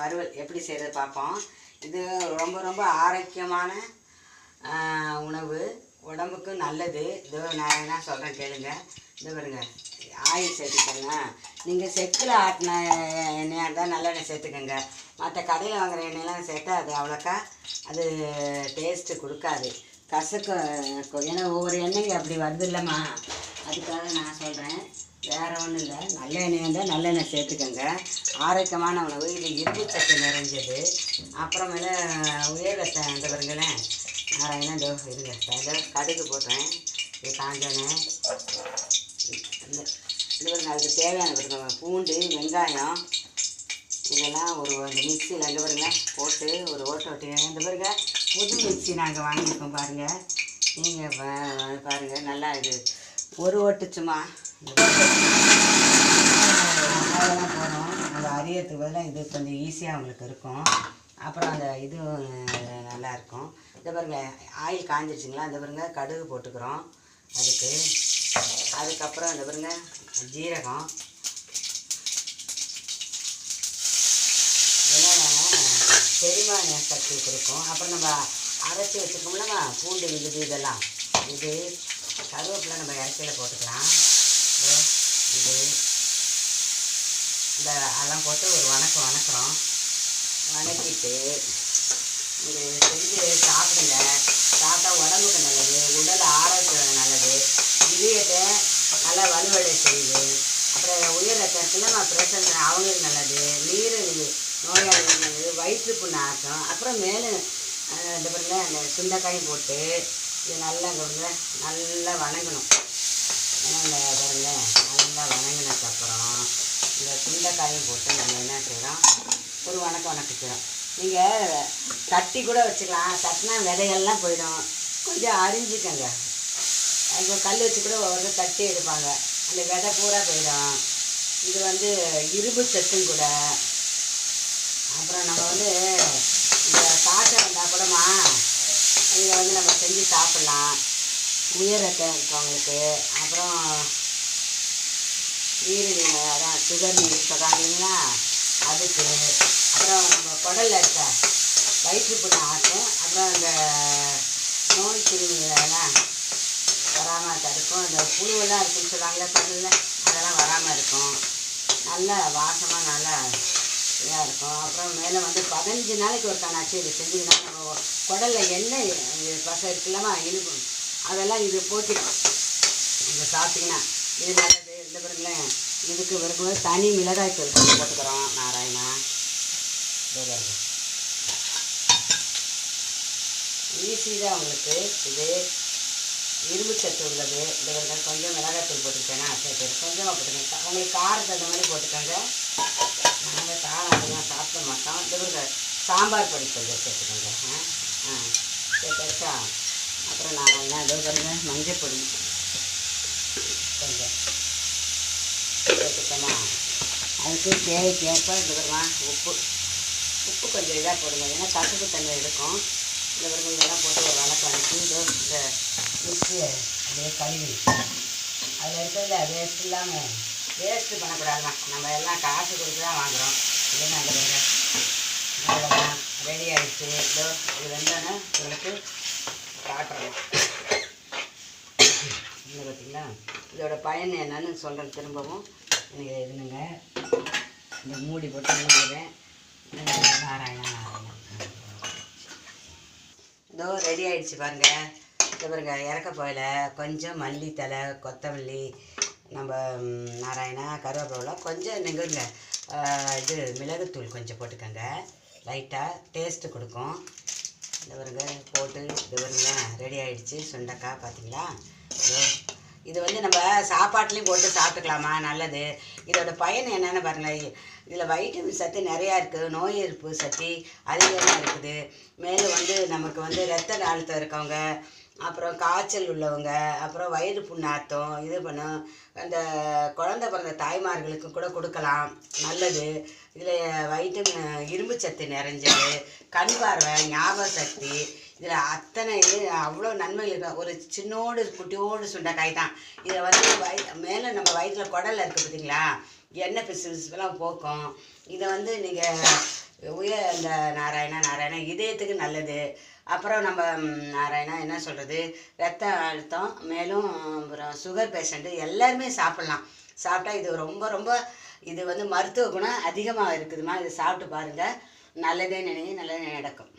வறுவல் எப்படி செய்கிறது பார்ப்போம். இது ரொம்ப ரொம்ப ஆரோக்கியமான உணவு. உடம்புக்கு நல்லது. இதோ நான் என்ன சொல்கிறேன் கேளுங்க. இதோ பாருங்க. ஆயில் சேர்த்துக்கோங்க நீங்கள் செக்கில் ஆட்டின எண்ணெயாக இருந்தால் நல்லெண்ணெய் சேர்த்துக்கோங்க. மற்ற கடையில் வாங்குகிற எண்ணெயெல்லாம் சேர்த்தா அது அவ்வளோக்கா அது டேஸ்ட்டு கொடுக்காது. கசக்கு ஏன்னா ஒவ்வொரு எண்ணெய் அப்படி வருது இல்லைம்மா. அதுக்காக நான் சொல்கிறேன் வேறு ஒன்றும் இல்லை. நல்லெண்ணெய் இருந்தால் நல்லெண்ணெய் சேர்த்துக்கோங்க. ஆரோக்கியமான உணவு. இது இரும்பு சத்து நிறைஞ்சது. அப்புறமேல உயர் அந்த பாருங்களேன். நாராயணா இதோ இருங்க. கடுகு போட்டேன். இது காஞ்சோன்னே. இது பாருங்க அதுக்கு தேவையான பாருங்க பூண்டு வெங்காயம். இதெல்லாம் ஒரு இந்த மிக்சியில் அங்கே பாருங்க போட்டு ஒரு ஓட்டை ஓட்டி. இந்த பாருங்க புது மிக்சி நாங்கள் வாங்கியிருக்கோம் பாருங்கள் நீங்கள் பாருங்கள் நல்லா இது. ஒரு ஓட்டு சும்மா இந்த அதெல்லாம் போகிறோம் பதிலாக இது கொஞ்சம் ஈஸியாக உங்களுக்கு இருக்கும். அப்புறம் அந்த இது நல்லாயிருக்கும் இந்த பாருங்க ஆயில் காஞ்சிருச்சுங்களா? இந்த பாருங்க கடுகு போட்டுக்கிறோம். அதுக்கு அதுக்கப்புறம் இந்த பாருங்க ஜீரகம். செரிமான சக்தி கொடுக்கும். அப்புறம் நம்ம அரைச்சி வச்சுருக்கோம்ல பூண்டு விழுது இதெல்லாம். இது கருவேப்பிலை நம்ம இறக்கையில் போட்டுக்கலாம். இது இந்த அதெல்லாம் போட்டு ஒரு வணக்கம் வணக்கிறோம். வணக்கிட்டு இது செஞ்சு சாப்பிடுங்க. சாப்பிட்டா உடம்புக்கு நல்லது உடல் ஆரோக்கியம் நல்லது இதயத்தை நல்லா வலுவடை செய்யுது. அப்புறம் உயர் ரத்தம் பிரச்சனை அவங்களுக்கு நல்லது. நீரிழிவு நோயாளிகள் நல்லது வயிற்று புண்ணு அப்புறம் மேலே இந்த பாருங்க அந்த சுண்டைக்காயும் போட்டு இது நல்லா கொடுங்க. நல்லா வணங்கணும். ஏன்னா பாருங்க. நல்லா வணங்கினதுக்கப்புறம் இந்த துண்டைக்காயும் போட்டு நம்ம என்ன செய்கிறோம் ஒரு வணக்கம் வணக்கிக்கிறோம் நீங்கள் தட்டி கூட வச்சுக்கலாம். தட்டினா விதைகள்லாம் போயிடும். கொஞ்சம் அரிஞ்சுக்கங்க. இப்போ கல் வச்சு கூட ஒவ்வொரு தட்டி எடுப்பாங்க. அந்த விதை பூரா போயிடும். இது வந்து இரும்பு சத்தும் கூட. அப்புறம் நம்ம வந்து இந்த காய்ச்சல் வந்தால் கூடமா வந்து நம்ம செஞ்சு சாப்பிட்லாம். உயர் ரத்தம் இருக்கவங்களுக்கு அப்புறம் நீரிழிவு அதான் சுகர் நீர் சொல்கிறாங்களா அதுக்கு அப்புறம் நம்ம குடலில் இருக்க வயிற்று ஆட்டும். அப்புறம் அந்த நோய் கிருமிகளெல்லாம் வராமல் தடுக்கும். அந்த புழுவெல்லாம் இருக்குன்னு சொல்லுவாங்களே குடல்ல. அதெல்லாம் வராமல் இருக்கும். நல்ல வாசமாக நல்லா இதாக இருக்கும். அப்புறம் மேலே வந்து பதினஞ்சு நாளைக்கு ஒரு கணாச்சு இது செஞ்சிங்கன்னா நம்ம குடலில் எண்ணெய் இது பசை இருக்குல்லமா இனிப்பு அதெல்லாம் இது போக்கிடும் இதை சாப்பிட்டீங்கன்னா இது நல்லது. இந்த பாருங்களேன். இதுக்கு பிறகு தனி மிளகாய் தூள் போட்டுக்கிறோம் நாராயணா. இதோ ஈஸி தான் உங்களுக்கு. இது இரும்பு சத்து உள்ளது இந்த கொஞ்சம் மிளகாய் தூள் போட்டுக்கிட்டேன்னா சரி சரி கொஞ்சமாக போட்டுக்கோங்க. உங்களுக்கு காரத்துக்கு அந்த மாதிரி போட்டுக்கோங்க. காரம் அதிகமாக சாப்பிட மாட்டோம். இந்த சாம்பார் பொடி கொஞ்சம் சேர்த்துக்கோங்க. ஆ ஆ சேர்த்தாச்சா? அப்புறம் நான் என்ன இதோ பாருங்க மஞ்சள் பொடி கொஞ்சம் சேர்த்துக்கமா. அதுக்கு தேவைக்கேற்ப ஏற்ப இந்த பாருமா உப்பு உப்பு கொஞ்சம் இதாக போடுங்க. ஏன்னா கசப்பு தண்ணி இருக்கும். இந்த பாருங்க இதெல்லாம் போட்டு ஒரு வணக்கம் அனுப்பி இதோ இந்த மிக்சியை அப்படியே கழுவி. அதில் இருக்கிறது வேஸ்ட் இல்லாமல் வேஸ்ட்டு பண்ணக்கூடாதுதான் நம்ம எல்லாம் காசு கொடுத்து தான் வாங்குகிறோம் இல்லைன்னா அந்த பாருங்க அவ்வளோதான் ரெடி ஆகிடுச்சு இதோ இது வெந்தோன்னே உங்களுக்கு காட்டுறோம் இந்த பார்த்தீங்களா இதோட பயன் என்னன்னு சொல்கிறேன் திரும்பவும் எனக்கு இருந்துங்க இந்த மூடி போட்டு மூடிடுறேன் நாராயணா நாராயணா இதோ ரெடி ஆகிடுச்சு பாருங்க இந்த பாருங்க இறக்க போயில கொஞ்சம் மல்லித்தலை கொத்தமல்லி நம்ம நாராயணா கருவேப்பிலை கொஞ்சம் நெங்குங்க இது மிளகுத்தூள் கொஞ்சம் போட்டுக்கோங்க. லைட்டாக டேஸ்ட்டு கொடுக்கும். இந்த வருங்க போட்டு இது வருங்க ரெடி ஆகிடுச்சு சுண்டக்காய் பார்த்தீங்களா இது வந்து நம்ம சாப்பாட்லேயும் போட்டு சாப்பிட்டுக்கலாமா? நல்லது. இதோட பயன் என்னென்னு பாருங்களேன். இதில் வைட்டமின் சத்து நிறையா இருக்குது நோய் எதிர்ப்பு சக்தி அதிகமாக இருக்குது. மேலும் வந்து நமக்கு வந்து ரத்த அழுத்தம் இருக்கவங்க அப்புறம் காய்ச்சல் உள்ளவங்க அப்புறம் வயிறு புண்ணாத்தம் இது பண்ணும் அந்த குழந்த பிறந்த தாய்மார்களுக்கு கூட கொடுக்கலாம். நல்லது. இதில் வைட்டமின் இரும்பு சத்து நிறைஞ்சது கண் பார்வை ஞாபக சக்தி இதில் அத்தனை இது அவ்வளோ நன்மைகள் இருக்கும் ஒரு சின்னோடு குட்டியோடு சுண்டைக்காய் தான். இதை வந்து வய மேலே நம்ம வயிற்றில் குடலில் இருக்குது பார்த்தீங்களா எண்ணெய் பிசு பிசுலாம் போக்கும். இதை வந்து நீங்கள் உய இந்த நாராயணா நாராயணா இதயத்துக்கு நல்லது. அப்புறம் நம்ம நாராயணா என்ன சொல்கிறது ரத்த அழுத்தம் மேலும் அப்புறம் சுகர் பேஷண்ட்டு எல்லாருமே சாப்பிட்லாம். சாப்பிட்டா இது ரொம்ப ரொம்ப இது வந்து மருத்துவ குணம் அதிகமாக இருக்குதுமா இதை சாப்பிட்டு பாருங்கள் நல்லதே நினைங்க நல்லதே நடக்கும்.